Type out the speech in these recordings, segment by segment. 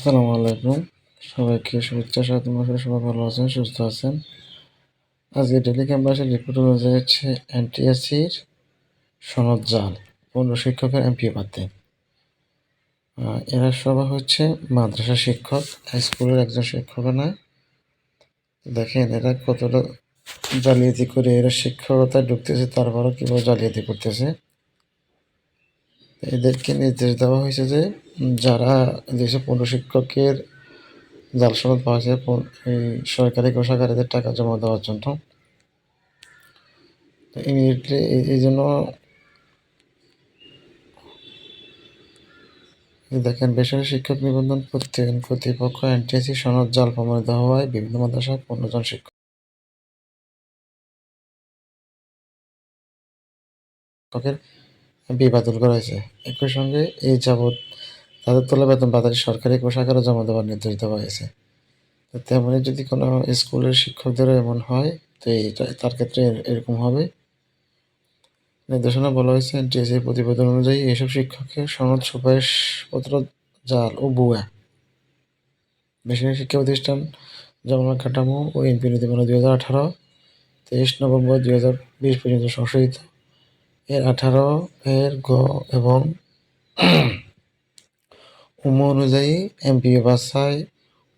আসসালামু আলাইকুম। সবাইকে শুভেচ্ছা স্বাগতম আসলে সবাই ভালো আছেন, সুস্থ আছেন। আজকে ডেলি ক্যাম্পাসের রিপোর্ট অনুযায়ী হচ্ছে এনটিএসির সনদ জাল, পনেরো শিক্ষকের এমপি পাতে এরা সবাই হচ্ছে মাদ্রাসা শিক্ষক স্কুলের একজন শিক্ষক না। দেখেন এরা কতটা জালিয়াতি করে, এরা শিক্ষকতায় ঢুকতেছে, তারপরও কীভাবে জালিয়াতি করতেছে। এদেরকে নির্দেশ দেওয়া হয়েছে যে, যারা দেশে পনেরো শিক্ষকের জাল সনদ পাওয়া যায় সরকারি কোষাগারেদের টাকা জমা দেওয়ার জন্য। ইমিডিয়েটলি এই জন্য দেখেন, বেসরকারি শিক্ষক নিবন্ধন প্রত্যয়ন কর্তৃপক্ষ এনটিএসি সনদ জাল প্রমাণিত হওয়ায় বিভিন্ন মাদ্রাসায় পনেরো জন শিক্ষকের বিবাদুল করা হয়েছে একই সঙ্গে এই যাবৎ তাদের তোলা বেতন বাজারে সরকারি কোষাগারে জমা দেওয়ার দেওয়া হয়েছে। তেমনি যদি কোনো স্কুলের শিক্ষকদেরও এমন হয়, তো এইটা, তার ক্ষেত্রে এরকম হবে। নির্দেশনা বলা হয়েছে ডিএসি প্রতিবেদন অনুযায়ী এসব শিক্ষকের সনদ, সুপারিশপত্র, জাল ও বুয়া বেসরকারি শিক্ষা প্রতিষ্ঠান জমানো কাঠামো ও এমপি নীতিমালা দুই হাজার আঠারো, তেইশ নভেম্বর দুই হাজার বিশ পর্যন্ত সংশোধিত। এর আঠারো, এর গ এবং উম অনুযায়ী এমপিও বাছাই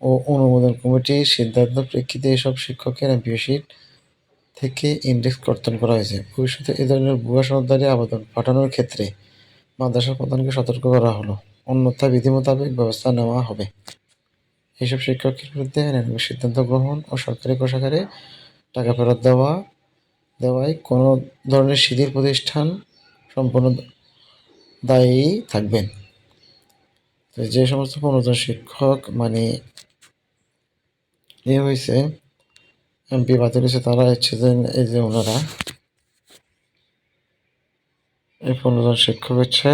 ও অনুমোদন কমিটির সিদ্ধান্ত প্রেক্ষিতে এসব শিক্ষকের এমপিও শিট থেকে ইন্ডেক্স কর্তন করা হয়েছে। ভবিষ্যতে এ ধরনের ভুয়া সনদদারি আবেদন পাঠানোর ক্ষেত্রে মাদ্রাসা প্রধানকে সতর্ক করা হলো। অন্যথা বিধি মোতাবেক ব্যবস্থা নেওয়া হবে। এসব শিক্ষকের বিরুদ্ধে সিদ্ধান্ত গ্রহণ ও সরকারি কোষাগারে টাকা ফেরত দেওয়া দেওয়ায় কোনো ধরনের শিথিল প্রতিষ্ঠান সম্পূর্ণ দায়ী থাকবেন। তো যে সমস্ত পনেরোজন শিক্ষক মানে ইয়ে হয়েছে, এমপি বাতিল হয়েছে, তারা হচ্ছে যে এই যে ওনারা। এই পনেরোজন শিক্ষক হচ্ছে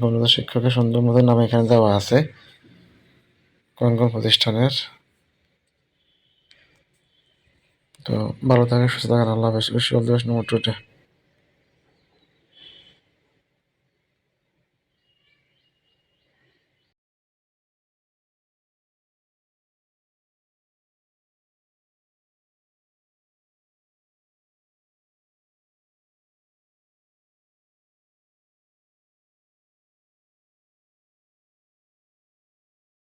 পনেরোজন শিক্ষকের সুন্দর মতো নাম এখানে দেওয়া আছে। কোন কোন প্রতিষ্ঠানের। তো ভালো থাকেন সুস্থ থাকেন আল্লাহ বেশি বেশি নম্বর টুটে